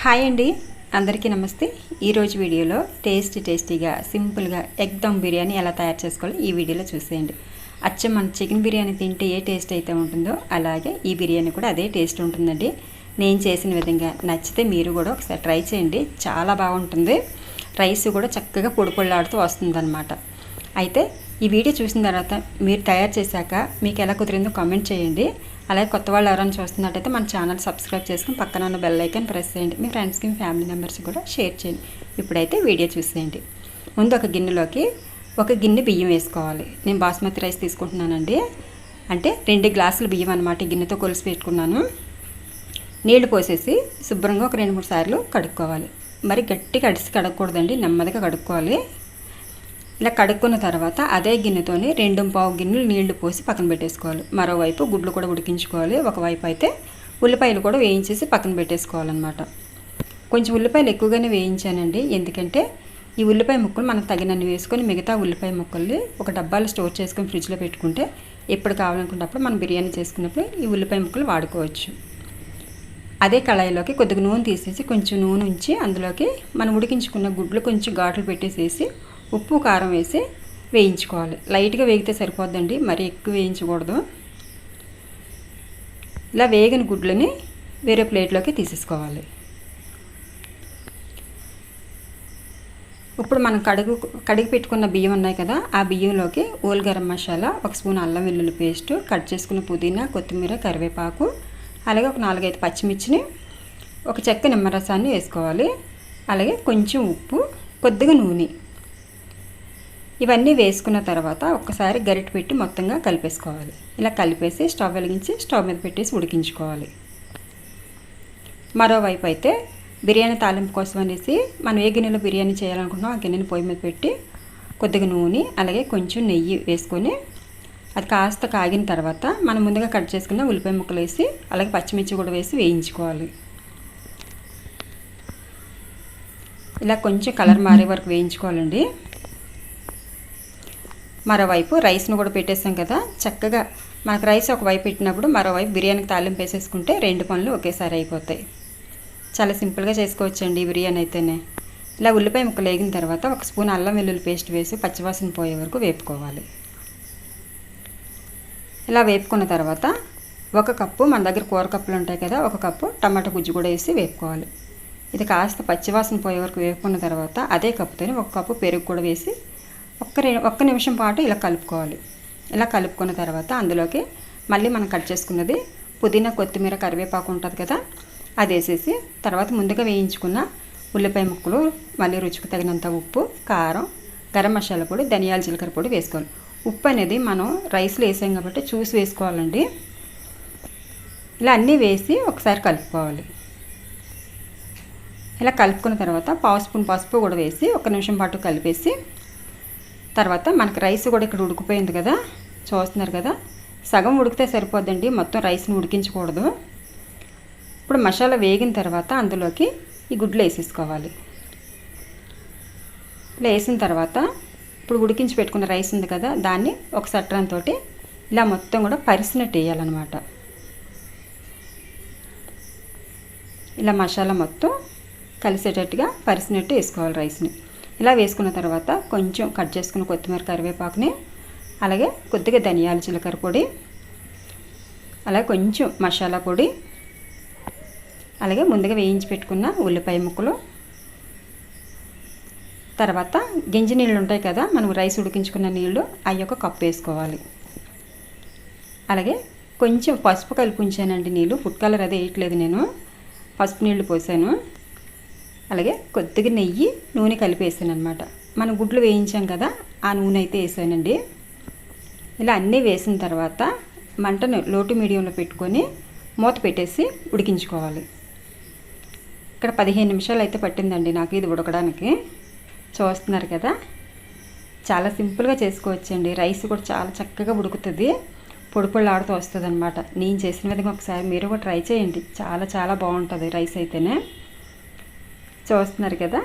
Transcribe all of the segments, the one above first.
Hi అండి. అందరికీ నమస్తే. ఈరోజు వీడియోలో టేస్టీ టేస్టీగా సింపుల్గా ఎగ్ దమ్ బిర్యానీ ఎలా తయారు చేసుకోవాలో ఈ వీడియోలో చూసేయండి. అచ్చం మన చికెన్ బిర్యానీ తింటే ఏ టేస్ట్ అయితే ఉంటుందో అలాగే ఈ బిర్యానీ కూడా అదే టేస్ట్ ఉంటుందండి. నేను చేసిన విధంగా నచ్చితే మీరు కూడా ఒకసారి ట్రై చేయండి. చాలా బాగుంటుంది. రైస్ కూడా చక్కగా పొడి పొడిలాడుతూ వస్తుందన్నమాట. అయితే ఈ వీడియో చూసిన తర్వాత మీరు తయారు చేశాక మీకు ఎలా కుదిరిందో కామెంట్ చేయండి. అలాగే కొత్త వాళ్ళు ఎవరైనా చూస్తున్నట్టయితే మన ఛానల్ సబ్స్క్రైబ్ చేసుకుని పక్కన ఉన్న బెల్ ఐకాన్ ప్రెస్ చేయండి. మీ ఫ్రెండ్స్కి మీ ఫ్యామిలీ మెంబర్స్ కూడా షేర్ చేయండి. ఇప్పుడైతే వీడియో చూసేయండి. ముందు ఒక గిన్నెలోకి ఒక గిన్నె బియ్యం వేసుకోవాలి. నేను బాస్మతి రైస్ తీసుకుంటున్నానండి. అంటే రెండు గ్లాసులు బియ్యం అనమాట గిన్నెతో కొలిసి పెట్టుకున్నాను. నీళ్ళు పోసేసి శుభ్రంగా ఒక రెండు మూడు సార్లు కడుక్కోవాలి. మరి గట్టిగా అడిసి కడగకూడదండి. నెమ్మదిగా కడుక్కోవాలి. ఇలా కడుక్కున్న తర్వాత అదే గిన్నెతోని రెండు పావు గిన్నెలు నీళ్ళు పోసి పక్కన పెట్టేసుకోవాలి. మరోవైపు గుడ్లు కూడా ఉడికించుకోవాలి. ఒకవైపు అయితే ఉల్లిపాయలు కూడా వేయించేసి పక్కన పెట్టేసుకోవాలన్నమాట. కొంచెం ఉల్లిపాయలు ఎక్కువగానే వేయించానండి. ఎందుకంటే ఈ ఉల్లిపాయ ముక్కలు మనం తగినన్ని వేసుకొని మిగతా ఉల్లిపాయ ముక్కల్ని ఒక డబ్బాలో స్టోర్ చేసుకొని ఫ్రిడ్జ్లో పెట్టుకుంటే ఎప్పుడు కావాలనుకున్నప్పుడు మనం బిర్యానీ చేసుకున్నప్పుడు ఈ ఉల్లిపాయ ముక్కలు వాడుకోవచ్చు. అదే కళాయిలోకి కొద్దిగా నూనె తీసేసి కొంచెం నూనె ఉంచి అందులోకి మనం ఉడికించుకున్న గుడ్లు కొంచెం ఘాట్లు పెట్టేసేసి ఉప్పు కారం వేసి వేయించుకోవాలి. లైట్గా వేగితే సరిపోద్దండి. మరి ఎక్కువ వేయించకూడదు. ఇలా వేగిన గుడ్లని వేరే ప్లేట్లోకి తీసేసుకోవాలి. ఇప్పుడు మనం కడుగు కడిగి పెట్టుకున్న బియ్యం ఉన్నాయి కదా ఆ బియ్యంలోకి ఓల్ గరం మసాలా ఒక స్పూన్ అల్లం వెల్లుల్లి పేస్ట్ కట్ చేసుకున్న పుదీనా కొత్తిమీర కరివేపాకు అలాగే ఒక నాలుగైదు పచ్చిమిర్చిని ఒక చెక్క నిమ్మరసాన్ని వేసుకోవాలి. అలాగే కొంచెం ఉప్పు కొద్దిగా నూనె. ఇవన్నీ వేసుకున్న తర్వాత ఒక్కసారి గరిటె పెట్టి మొత్తంగా కలిపేసుకోవాలి. ఇలా కలిపేసి స్టవ్ వెలిగించి స్టవ్ మీద పెట్టేసి ఉడికించుకోవాలి. మరోవైపు అయితే బిర్యానీ తాలింపు కోసం అనేసి మనం ఏ గిన్నెలో బిర్యానీ చేయాలనుకుంటున్నాం ఆ గిన్నెని పొయ్యి మీద పెట్టి కొద్దిగా నూనె అలాగే కొంచెం నెయ్యి వేసుకొని అది కాస్త కాగిన తర్వాత మనం ముందుగా కట్ చేసుకున్న ఉల్లిపాయ ముక్కలు వేసి అలాగే పచ్చిమిర్చి కూడా వేసి వేయించుకోవాలి. ఇలా కొంచెం కలర్ మారే వరకు వేయించుకోవాలండి. మరోవైపు రైస్ను కూడా పెట్టేసాం కదా చక్కగా మనకు రైస్ ఒకవైపు పెట్టినప్పుడు మరోవైపు బిర్యానీకి తాలింపు వేసేసుకుంటే రెండు పనులు ఒకేసారి అయిపోతాయి. చాలా సింపుల్గా చేసుకోవచ్చండి ఈ బిర్యానీ అయితేనే. ఇలా ఉల్లిపాయ ముక్కలు వేగిన తర్వాత ఒక స్పూన్ అల్లం వెల్లుల్లి పేస్ట్ వేసి పచ్చివాసన పోయే వరకు వేపుకోవాలి. ఇలా వేపుకున్న తర్వాత ఒక కప్పు మన దగ్గర కూర కప్పులు ఉంటాయి కదా ఒక కప్పు టమాటా గుజ్జు కూడా వేసి వేపుకోవాలి. ఇది కాస్త పచ్చివాసన పోయే వరకు వేపుకున్న తర్వాత అదే కప్పుతో ఒక కప్పు పెరుగు కూడా వేసి ఒక్క రె ఒక్క నిమిషం పాటు ఇలా కలుపుకోవాలి. ఇలా కలుపుకున్న తర్వాత అందులోకి మళ్ళీ మనం కట్ చేసుకున్నది పుదీనా కొత్తిమీర కరివేపాకు ఉంటుంది కదా అది వేసేసి తర్వాత ముందుగా వేయించుకున్న ఉల్లిపాయ ముక్కలు మళ్ళీ రుచికి తగినంత ఉప్పు కారం గరం మసాలా పొడి ధనియాల జీలకర్ర పొడి వేసుకోవాలి. ఉప్పు అనేది మనం రైస్లో వేసాం కాబట్టి చూసి వేసుకోవాలండి. ఇలా అన్నీ వేసి ఒకసారి కలుపుకోవాలి. ఇలా కలుపుకున్న తర్వాత పావు స్పూన్ పసుపు కూడా వేసి ఒక నిమిషం పాటు కలిపేసి తర్వాత మనకి రైస్ కూడా ఇక్కడ ఉడికిపోయింది కదా చూస్తున్నారు కదా. సగం ఉడికితే సరిపోద్దండి మొత్తం రైస్ని ఉడికించకూడదు. ఇప్పుడు మసాలా వేగిన తర్వాత అందులోకి ఈ గుడ్లు వేసేసుకోవాలి. ఇలా వేసిన తర్వాత ఇప్పుడు ఉడికించి పెట్టుకున్న రైస్ ఉంది కదా దాన్ని ఒక సట్రంతో ఇలా మొత్తం కూడా పరిసినట్టు వేయాలన్నమాట. ఇలా మసాలా మొత్తం కలిసేటట్టుగా పరిసినట్టు వేసుకోవాలి రైస్ని. ఇలా వేసుకున్న తర్వాత కొంచెం కట్ చేసుకున్న కొత్తిమీర కరివేపాకుని అలాగే కొద్దిగా ధనియాల జీలకర్ర పొడి అలాగే కొంచెం మసాలా పొడి అలాగే ముందుగా వేయించి పెట్టుకున్న ఉల్లిపాయ ముక్కలు. తర్వాత గింజ నీళ్ళు ఉంటాయి కదా మనం రైస్ ఉడికించుకున్న నీళ్ళు అవి ఒక కప్పు వేసుకోవాలి. అలాగే కొంచెం పసుపు కలిపి ఉంచానండి నీళ్ళు ఫుడ్ కలర్ అదే వేయట్లేదు నేను. పసుపు నీళ్ళు పోసాను. అలాగే కొద్దిగా నెయ్యి నూనె కలిపేసాను అనమాట మనం గుడ్లు వేయించాం కదా ఆ నూనె అయితే వేసానండి. ఇలా అన్నీ వేసిన తర్వాత మంటను లోటు మీడియంలో పెట్టుకొని మూత పెట్టేసి ఉడికించుకోవాలి. ఇక్కడ పదిహేను నిమిషాలు అయితే పట్టిందండి నాకు ఇది ఉడకడానికి. చూస్తున్నారు కదా చాలా సింపుల్గా చేసుకోవచ్చండి. రైస్ కూడా చాలా చక్కగా ఉడుకుతుంది. పొడి పొడిలాడుతూ వస్తుంది అనమాట నేను చేసిన విధంగా ఒకసారి మీరు కూడా ట్రై చేయండి. చాలా చాలా బాగుంటుంది రైస్ అయితేనే. చూస్తున్నారు కదా?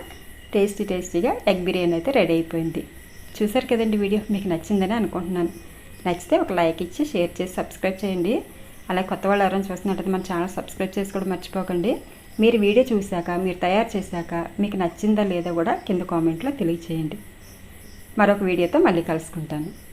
టేస్టీ టేస్టీగా ఎగ్ బిర్యానీ అయితే రెడీ అయిపోయింది. చూసారు కదండి వీడియో? మీకు నచ్చిందని అనుకుంటున్నాను. నచ్చితే ఒక లైక్ ఇచ్చి షేర్ చేసి సబ్స్క్రైబ్ చేయండి. అలా కొత్త వాళ్ళు ఎవరైనా చూస్తున్నట్టయితే మన ఛానల్ సబ్స్క్రైబ్ చేసుకోవడం మర్చిపోకండి. మీరు వీడియో చూశాక మీరు తయారు చేశాక మీకు నచ్చిందా లేదా కూడా కింద కామెంట్లో తెలియచేయండి. మరొక వీడియోతో మళ్ళీ కలుసుకుంటాను.